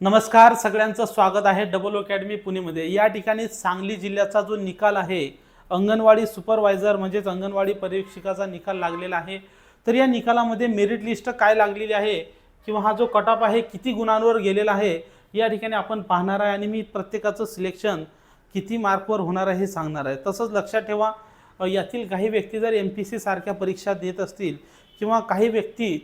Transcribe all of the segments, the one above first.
नमस्कार सगळ्यांचं स्वागत आहे डबल अकॅडमी पुणेमध्ये. या ठिकाणी सांगली जिल्ह्याचा जो निकाल आहे अंगणवाडी सुपरवायझर म्हणजेच अंगणवाडी परीक्षकाचा निकाल लागलेला आहे. तर या निकालामध्ये मेरिट लिस्ट काय लागलेली आहे किंवा हा जो कटॉप आहे किती गुणांवर गेलेला आहे या ठिकाणी आपण पाहणार आहे आणि मी प्रत्येकाचं सिलेक्शन किती मार्कवर होणार आहे हे सांगणार आहे. तसंच लक्षात ठेवा यातील काही व्यक्ती जर एम पी सी सारख्या परीक्षा देत असतील किंवा काही व्यक्ती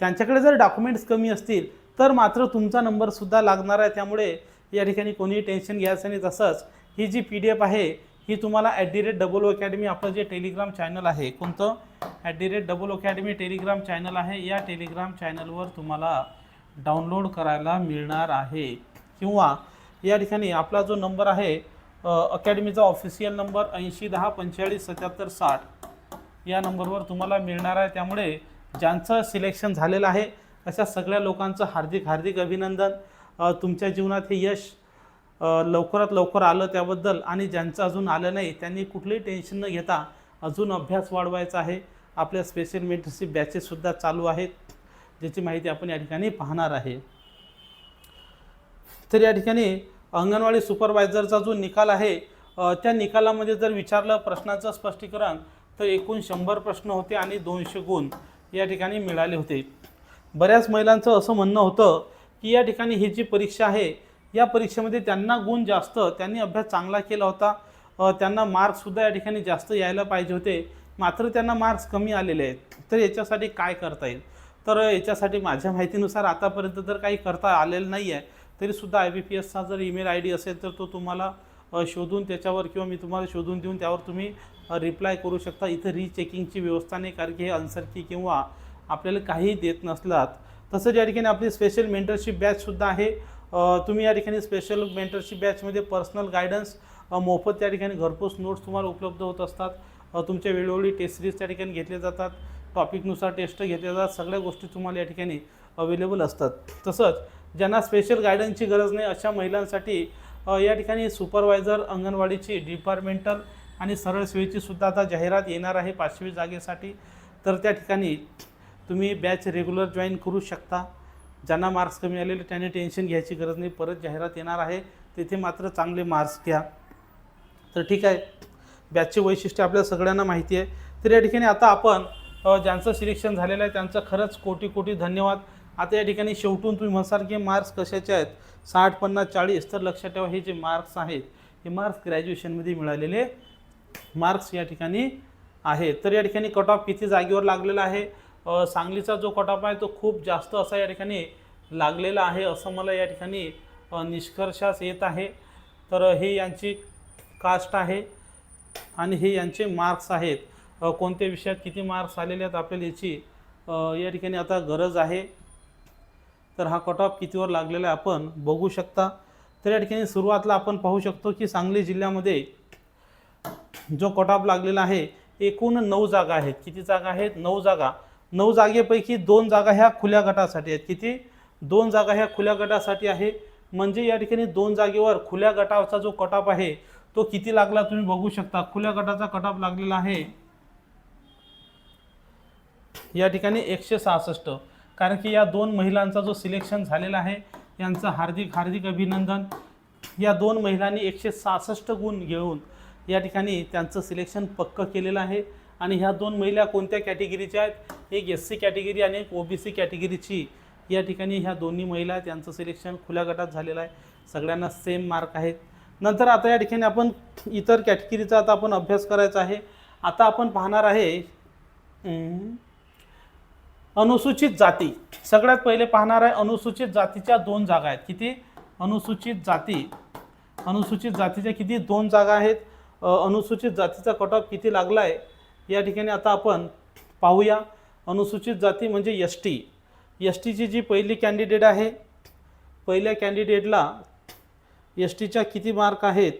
त्यांच्याकडे जर डॉक्युमेंट्स कमी असतील तर मात्र तुमचा नंबरसुद्धा लागणार आहे. त्यामुळे या ठिकाणी कोणीही टेन्शन घ्यायचं नाही. तसंच ही जी पी डी एफ आहे ही तुम्हाला at the rate double academy आपलं जे टेलिग्राम चॅनल आहे कोणतं? At the rate double academy Telegram channel आहे. या टेलिग्राम चॅनलवर तुम्हाला डाउनलोड करायला मिळणार आहे. किंवा या ठिकाणी आपला जो नंबर आहे अकॅडमीचा ऑफिशियल नंबर ऐंशी दहा पंचेचाळीस सत्याहत्तर साठ या नंबरवर तुम्हाला मिळणार आहे. त्यामुळे ज्यांचं सिलेक्शन झालेलं आहे अशा सगळ्या लोकांचं हार्दिक हार्दिक अभिनंदन. तुमच्या जीवनात हे यश लवकरात लवकर आलं त्याबद्दल आणि ज्यांचं अजून आलं नाही त्यांनी कुठलंही टेन्शन न घेता अजून अभ्यास वाढवायचा आहे. आपल्या स्पेशल मेंटरशिप बॅचेससुद्धा चालू आहेत ज्याची माहिती आपण या ठिकाणी पाहणार आहे. तर या ठिकाणी अंगणवाडी सुपरवायझरचा जो निकाल आहे त्या निकालामध्ये जर विचारलं प्रश्नाचं स्पष्टीकरण तर एकूण शंभर प्रश्न होते आणि दोनशे गुण या ठिकाणी मिळाले होते. बऱ्याच महिलांचं असं म्हणणं होतं की या ठिकाणी ही जी परीक्षा आहे या परीक्षेमध्ये त्यांना गुण जास्त त्यांनी अभ्यास चांगला केला होता त्यांना मार्क्ससुद्धा या ठिकाणी जास्त यायला पाहिजे होते. मात्र त्यांना मार्क्स कमी आलेले आहेत. तर याच्यासाठी काय करता येईल? तर याच्यासाठी माझ्या माहितीनुसार आतापर्यंत तर काही करता आलेलं नाही आहे तरीसुद्धा आय बी पी एसचा जर ईमेल आय डी असेल तर तो तुम्हाला शोधून त्याच्यावर किंवा मी तुम्हाला शोधून देऊन त्यावर तुम्ही रिप्लाय करू शकता. इथं रीचेकिंगची व्यवस्था नाही. कारण की हे अन्सर की किंवा आपल्याला काही देत नसलात तसंच या ठिकाणी आपली स्पेशल मेंटरशिप बॅचसुद्धा आहे. तुम्ही या ठिकाणी स्पेशल मेंटरशिप बॅचमध्ये पर्सनल गायडन्स मोफत त्या ठिकाणी घरपोच नोट्स तुम्हाला उपलब्ध होत असतात. तुमच्या वेळोवेळी टेस्ट सिरीज त्या ठिकाणी घेतले जातात. टॉपिकनुसार टेस्ट घेतल्या जातात. सगळ्या गोष्टी तुम्हाला या ठिकाणी अवेलेबल असतात. तसंच ज्यांना स्पेशल गायडन्सची गरज नाही अशा महिलांसाठी या ठिकाणी सुपरवायझर अंगणवाडीची डिपार्टमेंटल आणि सरळ सेवेची सुद्धा आता जाहिरात येणार आहे पाचवी जागेसाठी. तर त्या ठिकाणी तुम्ही बॅच रेग्युलर जॉईन करू शकता. ज्यांना मार्क्स कमी आलेले त्यांनी टेन्शन घ्यायची गरज नाही. परत जाहिरात येणार आहे. तिथे मात्र चांगले मार्क्स घ्या तर ठीक आहे. बॅचचे वैशिष्ट्य आपल्या सगळ्यांना माहिती आहे. तर या ठिकाणी आता आपण ज्यांचं सिलेक्शन झालेलं आहे त्यांचं खरंच कोटी कोटी धन्यवाद. आता या ठिकाणी शेवटून तुम्ही म्हणसाल की मार्क्स कशाचे आहेत? साठ पन्नास चाळीस. तर लक्षात ठेवा हे जे मार्क्स आहेत हे मार्क्स ग्रॅज्युएशनमध्ये मिळालेले मार्क्स या ठिकाणी आहे तर या ठिकाणी कट ऑफ किती जागेवर लागलेला आहे? सांगलीचा जो कट आहे तो खूप जास्त असा या ठिकाणी लागलेला आहे असं मला या ठिकाणी निष्कर्षास येत आहे. तर हे यांची कास्ट आहे आणि हे यांचे मार्क्स आहेत. कोणत्या विषयात किती मार्क्स आलेले आहेत आपल्याला याची या ठिकाणी आता गरज आहे. तर हा कट ऑफ कितीवर लागलेला आहे आपण बघू शकता. तर या ठिकाणी सुरुवातला आपण पाहू शकतो की सांगली जिल्ह्यामध्ये जो कट ऑफ लागलेला आहे एकूण नऊ जागा आहेत. किती जागा आहेत? नऊ जागा. नऊ जागेपैकी दोन जागा ह्या खुल्या गटासाठी आहेत. किती? दोन जागा ह्या खुल्या गटासाठी आहे. म्हणजे या ठिकाणी दोन जागेवर खुल्या गटाचा जो कटाप आहे तो किती लागला तुम्ही बघू शकता. खुल्या गटाचा कटाप लागलेला आहे या ठिकाणी एकशे सहासष्ट. कारण की या दोन महिलांचा जो सिलेक्शन झालेला आहे यांचं हार्दिक हार्दिक अभिनंदन. या दोन महिलांनी एकशे सहासष्ट गुण घेऊन या ठिकाणी त्यांचं सिलेक्शन पक्क केलेलं आहे. आणि ह्या दोन महिला कोणत्या कॅटेगरीच्या आहेत? एक एस सी कॅटेगरी आणि एक ओ बी सी कॅटेगरीची. या ठिकाणी ह्या दोन्ही महिला आहेत. त्यांचं सिलेक्शन खुल्या गटात झालेलं आहे. सगळ्यांना सेम मार्क आहेत. नंतर आता या ठिकाणी आपण इतर कॅटेगरीचा आता आपण अभ्यास करायचा आहे. आता आपण पाहणार आहे अनुसूचित जाती. सगळ्यात पहिले पाहणार आहे अनुसूचित जातीच्या दोन जागा आहेत. किती? अनुसूचित जाती. अनुसूचित जातीच्या किती दोन जागा आहेत? अनुसूचित जातीचा कट ऑफ किती लागला आहे या ठिकाणी आता आपण पाहूया. अनुसूचित जाती म्हणजे एस टी एस टीची जी पहिली कॅन्डिडेट आहे पहिल्या कॅन्डिडेटला एस टीच्या किती मार्क आहेत?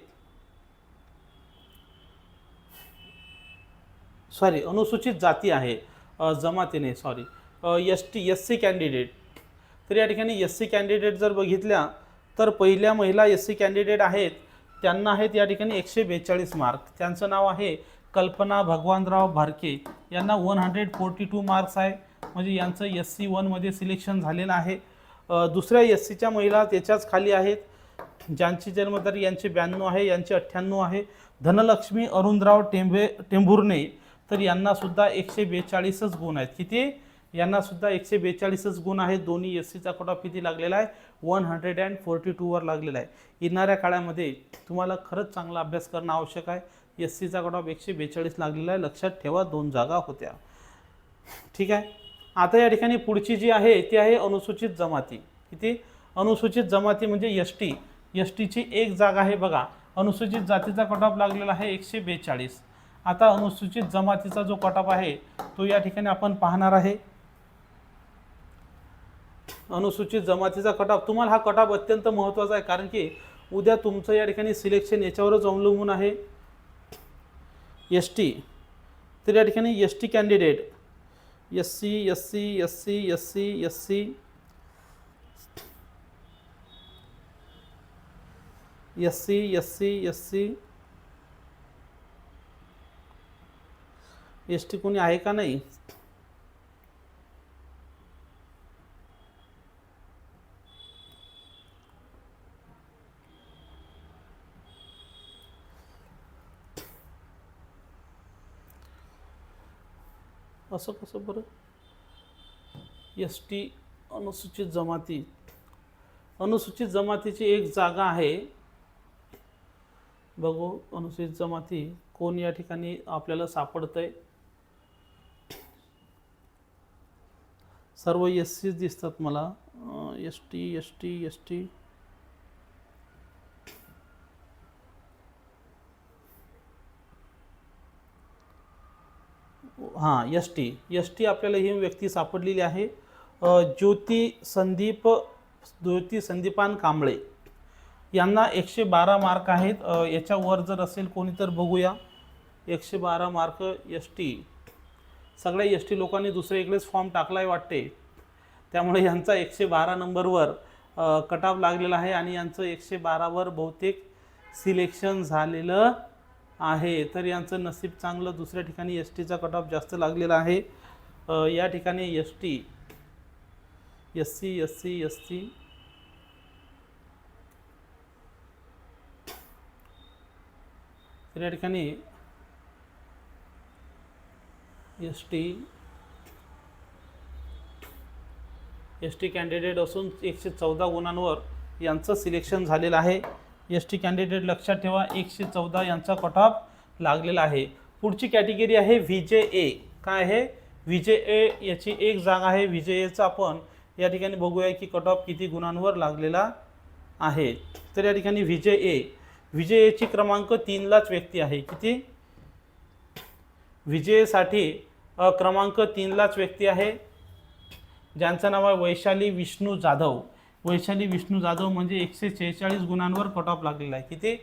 सॉरी अनुसूचित जाती आहे. जमातीने sorry S T S C candidate तर या ठिकाणी एस सी कॅन्डिडेट जर बघितल्या तर पहिल्या महिला एस सी कॅन्डिडेट आहेत. त्यांना आहेत या ठिकाणी एकशे बेचाळीस मार्क. त्यांचं नाव आहे कल्पना भगवानराव भारके यांना one hundred forty two marks आहे. म्हणजे यांचं एस सी वनमध्ये सिलेक्शन झालेलं आहे. दुसऱ्या एस सीच्या महिला त्याच्याच खाली आहेत. ज्यांची जन्मतारीख यांचे ब्याण्णव आहे यांचे अठ्ठ्याण्णव आहे. धनलक्ष्मी अरुणराव टेंभे टेंभुर्णे तर यांनासुद्धा एकशे बेचाळीसच गुण आहेत. किती? यांना सुद्धा एकशे बेचाळीसच गुण आहेत दोन्ही एस सीचा कट ऑफ किती लागलेला आहे? वन हंड्रेड अँड फोर्टी टूवर लागलेला आहे. येणाऱ्या काळामध्ये तुम्हाला खरंच चांगला अभ्यास करणं आवश्यक आहे. एस सीचा कट ऑफ एकशे बेचाळीस लागलेला आहे. लक्षात ठेवा दोन जागा होत्या. ठीक आहे? आता या ठिकाणी पुढची जी आहे ती आहे अनुसूचित जमाती. किती? अनुसूचित जमाती म्हणजे एस टी. एस टीची एक जागा आहे बघा. अनुसूचित जातीचा कट ऑफ लागलेला आहे एकशे बेचाळीस. आता अनुसूचित जमातीचा जो कट ऑफ आहे तो या ठिकाणी आपण पाहणार आहे. अनुसूचित जमातीचा कटाप. तुम्हाला हा कटाप अत्यंत महत्त्वाचा आहे कारण की उद्या तुमचं या ठिकाणी सिलेक्शन याच्यावरच अवलंबून आहे. एस टी तर या ठिकाणी S T candidate S C S C S C S C S C S C S C S C S T कोणी आहे का नाही? असं कसं बरं? एस टी अनुसूचित जमाती. अनुसूचित जमातीची एक जागा आहे. बघू अनुसूचित जमाती कोण या ठिकाणी आपल्याला सापडतंय? सर्व एस सीच दिसतात मला. S T S T S T. हां एस टी एस टी आपल्याला ही व्यक्ती सापडलेली आहे. ज्योती संदीप ज्योती संदीपान कांबळे. यांना एकशे बारा मार्क आहेत. याच्यावर जर असेल कोणी तर बघूया. एकशे बारा मार्क एस टी सगळ्या एस टी लोकांनी दुसऱ्या इकडेच फॉर्म टाकलाय वाटते. त्यामुळे यांचा एकशे बारा नंबरवर कट ऑफ लागलेला आहे आणि यांचं एकशे बारावर बहुतेक सिलेक्शन झालेलं आहे तर यांचं नसीब चांगलं. दुसऱ्या ठिकाणी एस टीचा कट ऑफ जास्त लागलेला आहे. या ठिकाणी S T S C S C S C तर या ठिकाणी S T S T candidate असून एकशे चौदा गुणांवर यांचं सिलेक्शन झालेलं आहे. एस टी कॅन्डिडेट लक्षात ठेवा एकशे चौदा यांचा कट ऑफ लागलेला आहे. पुढची कॅटेगरी आहे व्ही जे ए. काय आहे? व्ही जे ए याची एक जागा आहे. व्ही जे एचा आपण या ठिकाणी बघूया की कट ऑफ किती गुणांवर लागलेला आहे. तर या ठिकाणी व्ही जे ए. व्ही जे एची क्रमांक तीनलाच व्यक्ती आहे. किती? व्ही जे एसाठी क्रमांक तीनलाच व्यक्ती आहे. ज्यांचं नाव आहे वैशाली विष्णू जाधव. वैशाली विष्णू जाधव म्हणजे एकशे सेहेचाळीस गुणांवर कट ऑफ लागलेला आहे. किती?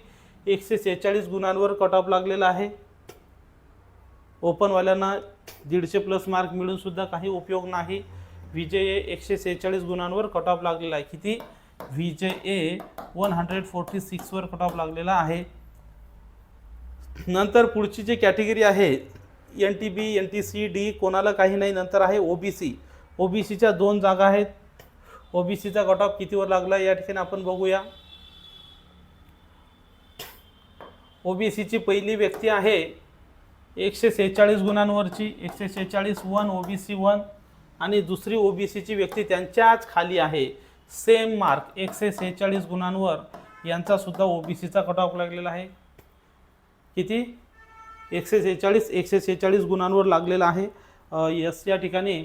एकशे सेहेचाळीस गुणांवर कट ऑफ लागलेला आहे. ओपनवाल्यांना दीडशे प्लस मार्क मिळून सुद्धा काही उपयोग नाही. विजय जे ए एकशे सेहेचाळीस गुणांवर कट ऑफ लागलेला आहे. किती? V J A one hundred forty सिक्सवर cut off लागलेला आहे. नंतर पुढची जी कॅटेगरी आहे N T B N T C D कोणाला काही नाही नंतर आहे ओ बी सी ओ बी सीच्या दोन जागा आहेत. ओ बी सीचा कट ऑफ कितीवर लागला या ठिकाणी आपण बघूया. ओ बी सीची पहिली व्यक्ती आहे एकशे सेहेचाळीस गुणांवरची एकशे सेहेचाळीस one O B C one आणि दुसरी ओ बी सीची व्यक्ती त्यांच्याच खाली आहे. सेम मार्क एकशे सेहेचाळीस गुणांवर यांचासुद्धा ओ बी सीचा कट ऑफ लागलेला आहे. किती? एकशे सेहेचाळीस एकशे सेहेचाळीस गुणांवर लागलेला आहे. यस या ठिकाणी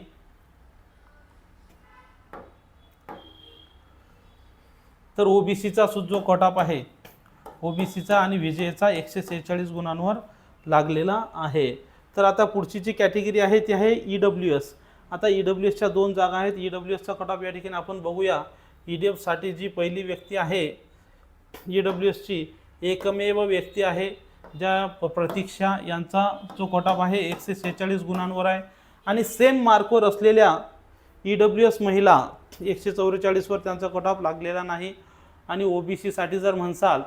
तर ओ बी सीचा जो कट आहे ओ बी सीचा आणि विजयचा एकशे सेहेचाळीस गुणांवर लागलेला आहे. तर आता पुढची जी कॅटेगरी आहे ती आहे ई डब्ल्यू एस आता ई डब्ल्यू एसच्या दोन जागा आहेत. ई डब्ल्यू एसचा कट या ठिकाणी आपण बघूया. ई डी एफसाठी जी पहिली व्यक्ती आहे ई डब्ल्यू एसची एकमेव व्यक्ती आहे ज्या प- प्रतीक्षा यांचा जो कट आहे एकशे सेहेचाळीस गुणांवर आहे. आणि सेम मार्कवर असलेल्या ई डब्ल्यू एस महिला एकशे चौवेचाळीसवर त्यांचा कट ऑफ लागलेला नाही. आणि ओ बी सीसाठी जर म्हणसाल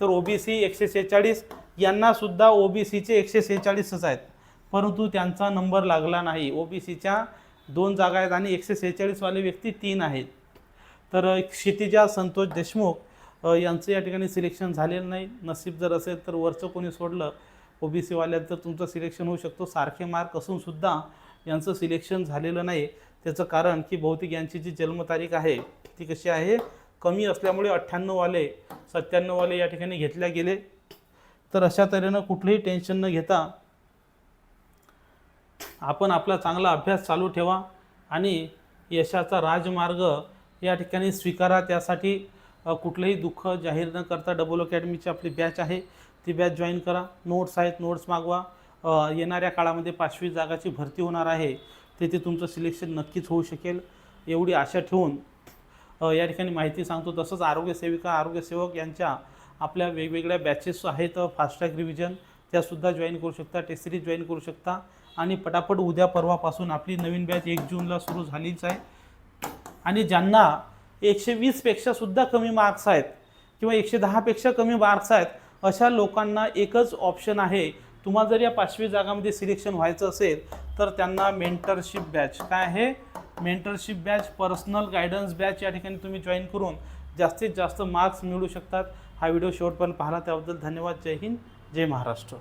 तर ओ बी सी एकशे सेहेचाळीस यांनासुद्धा ओ बी सीचे एकशे सेहेचाळीसच आहेत. परंतु त्यांचा नंबर लागला नाही. ओ बी सीच्या दोन जागा आहेत आणि एकशे सेहेचाळीसवाले व्यक्ती तीन आहेत. तर क्षितिजा संतोष देशमुख यांचं या ठिकाणी सिलेक्शन झालेलं नाही. नसीब जर असेल तर वरचं कोणी सोडलं ओबीसीवाल्यात तर तुमचं सिलेक्शन होऊ शकतो. सारखे मार्क असूनसुद्धा यांचं सिलेक्शन झालेलं नाही. त्याचं कारण की बहुतेक यांची जी जन्मतारीख आहे ती कशी आहे? कमी असल्यामुळे अठ्ठ्याण्णववाले सत्त्याण्णववाले या ठिकाणी घेतल्या गेले. तर अशा तऱ्हेनं कुठलंही टेन्शन न घेता आपण आपला चांगला अभ्यास चालू ठेवा आणि यशाचा राजमार्ग या ठिकाणी स्वीकारा. त्यासाठी कुठलंही दुःख जाहीर न करता डबल अकॅडमीची आपली बॅच आहे ती बॅच जॉईन करा. नोट्स आहेत नोट्स मागवा. येणाऱ्या काळामध्ये पाचवी जागाची भरती होणार आहे. तिथे तुमचं सिलेक्शन नक्कीच होऊ शकेल. एवढी आशा ठेवून या ठिकाणी माहिती सांगतो. तसंच आरोग्यसेविका आरोग्यसेवक यांच्या आपल्या वेगवेगळ्या बॅचेस आहेत फास्टट्रॅक रिव्हिजन त्यासुद्धा जॉईन करू शकता टेस्ट सिरीज जॉईन करू शकता. आणि पटापट उद्या परवापासून आपली नवीन बॅच एक जूनला सुरू झालीच आहे. आणि ज्यांना एकशे वीसपेक्षा सुद्धा कमी मार्क्स आहेत किंवा एकशे दहापेक्षा कमी मार्क्स आहेत अशा लोकांना एकच ऑप्शन आहे तुम्हाला जर या पाचवी जागामध्ये सिलेक्शन व्हायचं असेल तर त्यांना मेंटरशिप बॅच काय आहे? Mentorship batch personal guidance batch या ठिकाणी तुम्ही जॉईन करून जास्तीत जास्त मार्क्स मिळू शकतात. हा व्हिडिओ शेवटपर्यंत पाहिला त्याबद्दल धन्यवाद. जय हिंद. जय महाराष्ट्र.